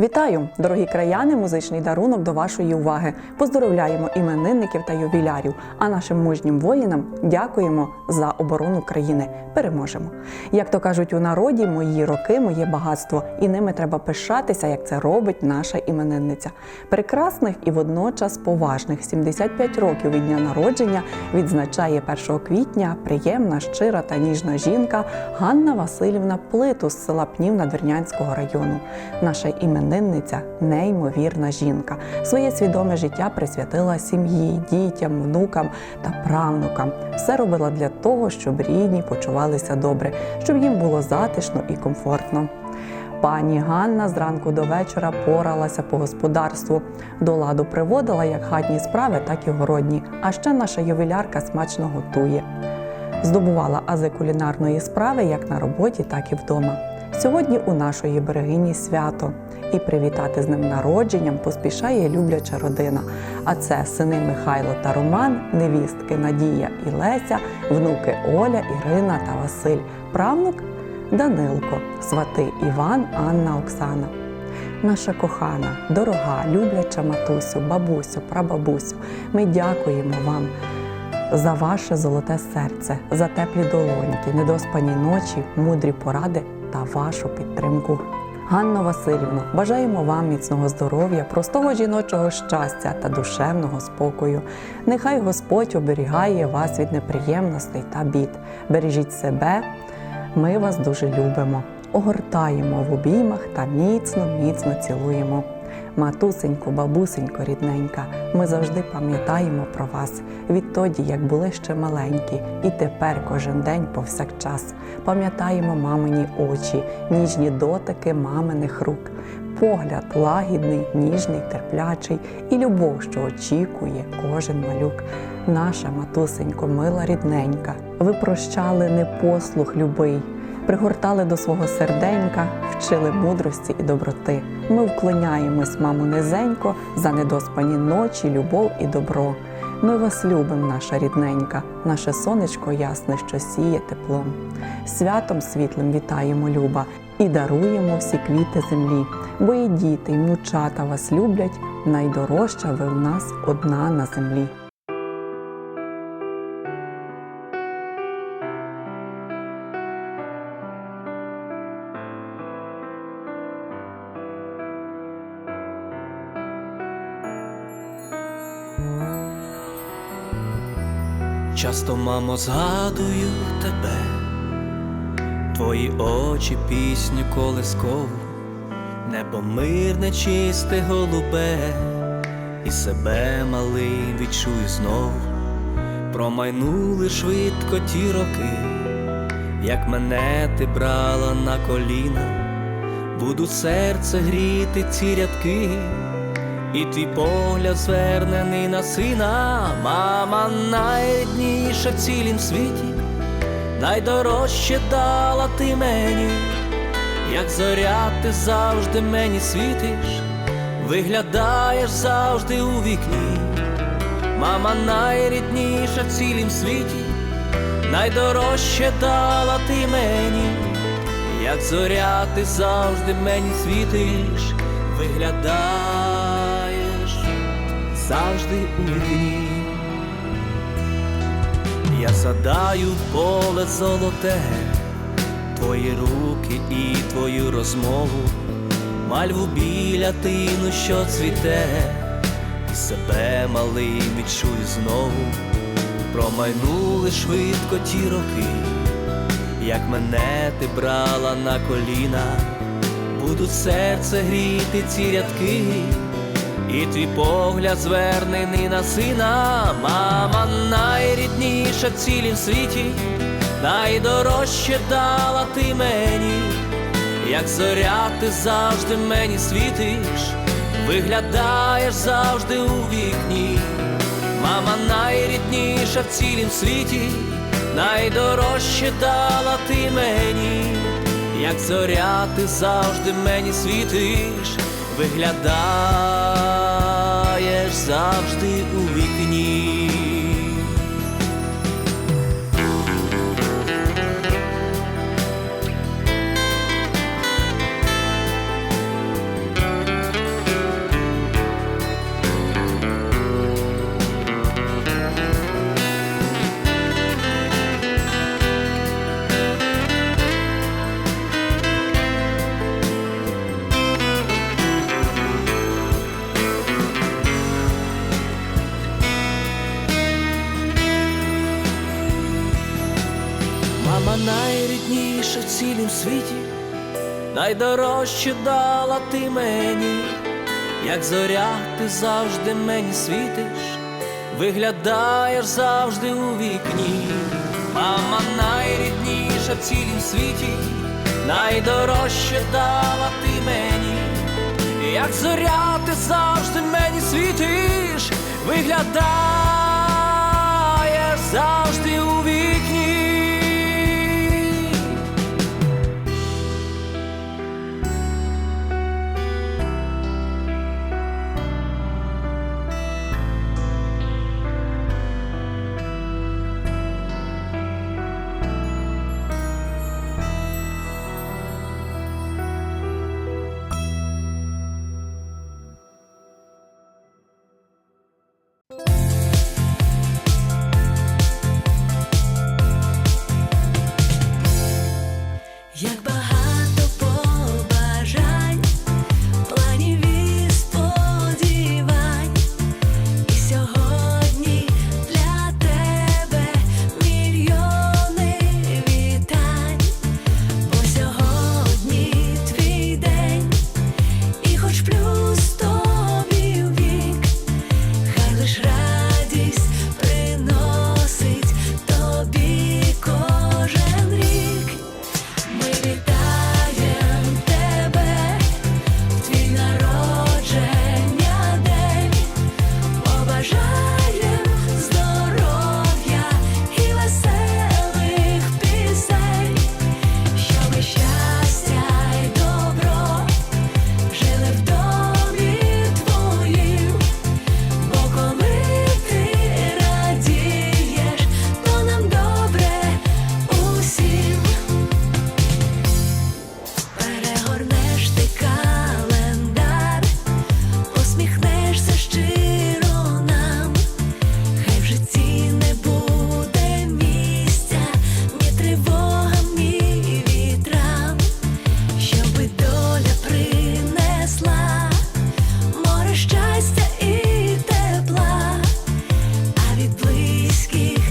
Вітаю, дорогі краяни! Музичний дарунок до вашої уваги. Поздоровляємо іменинників та ювілярів. А нашим мужнім воїнам дякуємо за оборону країни. Переможемо. Як то кажуть у народі, мої роки, моє багатство, і ними треба пишатися, як це робить наша іменинниця. Прекрасних і водночас поважних 75 років від дня народження відзначає 1 квітня приємна, щира та ніжна жінка Ганна Васильівна Плитус з села Пнів Надвірнянського району. Наша іменинниця неймовірна жінка. Своє свідоме життя присвятила сім'ї, дітям, внукам та правнукам. Все робила для того, щоб рідні почувалися добре, щоб їм було затишно і комфортно. Пані Ганна зранку до вечора поралася по господарству. До ладу приводила як хатні справи, так і городні. А ще наша ювілярка смачно готує. Здобувала ази кулінарної справи як на роботі, так і вдома. Сьогодні у нашої берегині свято. І привітати з ним народженням поспішає любляча родина. А це сини Михайло та Роман, невістки Надія і Леся, внуки Оля, Ірина та Василь, правнук Данилко, свати Іван, Анна, Оксана. Наша кохана, дорога, любляча матусю, бабусю, прабабусю. Ми дякуємо вам за ваше золоте серце, за теплі долоньки, недоспані ночі, мудрі поради та вашу підтримку. Ганно Васильівно, бажаємо вам міцного здоров'я, простого жіночого щастя та душевного спокою. Нехай Господь оберігає вас від неприємностей та бід. Бережіть себе, ми вас дуже любимо. Огортаємо в обіймах та міцно, міцно цілуємо. Матусенько, бабусенько, рідненька, ми завжди пам'ятаємо про вас відтоді, як були ще маленькі, і тепер кожен день повсякчас. Пам'ятаємо мамині очі, ніжні дотики маминих рук, погляд лагідний, ніжний, терплячий і любов, що очікує кожен малюк. Наша матусенько, мила рідненька, ви прощали непослух любий пригортали до свого серденька, вчили мудрості і доброти. Ми вклоняємось, маму, низенько, за недоспані ночі, любов і добро. Ми вас любимо, наша рідненька, наше сонечко ясне, що сіє теплом. Святом світлим вітаємо, Люба, і даруємо всі квіти землі, бо і діти, і внучата вас люблять, найдорожча ви в нас одна на землі. Часто, мамо, згадую тебе, твої очі, пісню колискову, небо мирне, чисте, голубе, і себе малим відчую знову, промайнули швидко ті роки, як мене ти брала на коліна, буду серце гріти ці рядки. І твій погляд звернений на сина, мама найрідніша в цілім світі, найдорожче дала ти мені, як зоря ти завжди мені світиш, виглядаєш завжди у вікні, мама найрідніша в цілім світі, найдорожче дала ти мені, як зоря ти завжди мені світиш, виглядаєш завжди у вікні. Я садаю поле золоте, твої руки і твою розмову, мальву біля тину, що цвіте, і себе малим відчую знову, промайнули швидко ті роки, як мене ти брала на коліна, будуть серце гріти ці рядки. І твій погляд звернений на сина, мама найрідніша в цілім світі, найдорожче дала ти мені, як зоря ти завжди мені світиш, виглядаєш завжди у вікні, мама найрідніша в цілім світі, найдорожче дала ти мені, як зоря ти завжди мені світиш. Виглядаєш завжди у вікні. Найрідніша в цілім світі, найдорожче дала ти мені, як зоря ти завжди мені світиш, виглядаєш завжди у вікні, мама найрідніша в цілім світі, найдорожче дала ти мені, як зоря ти завжди мені світиш, виглядаєш близких.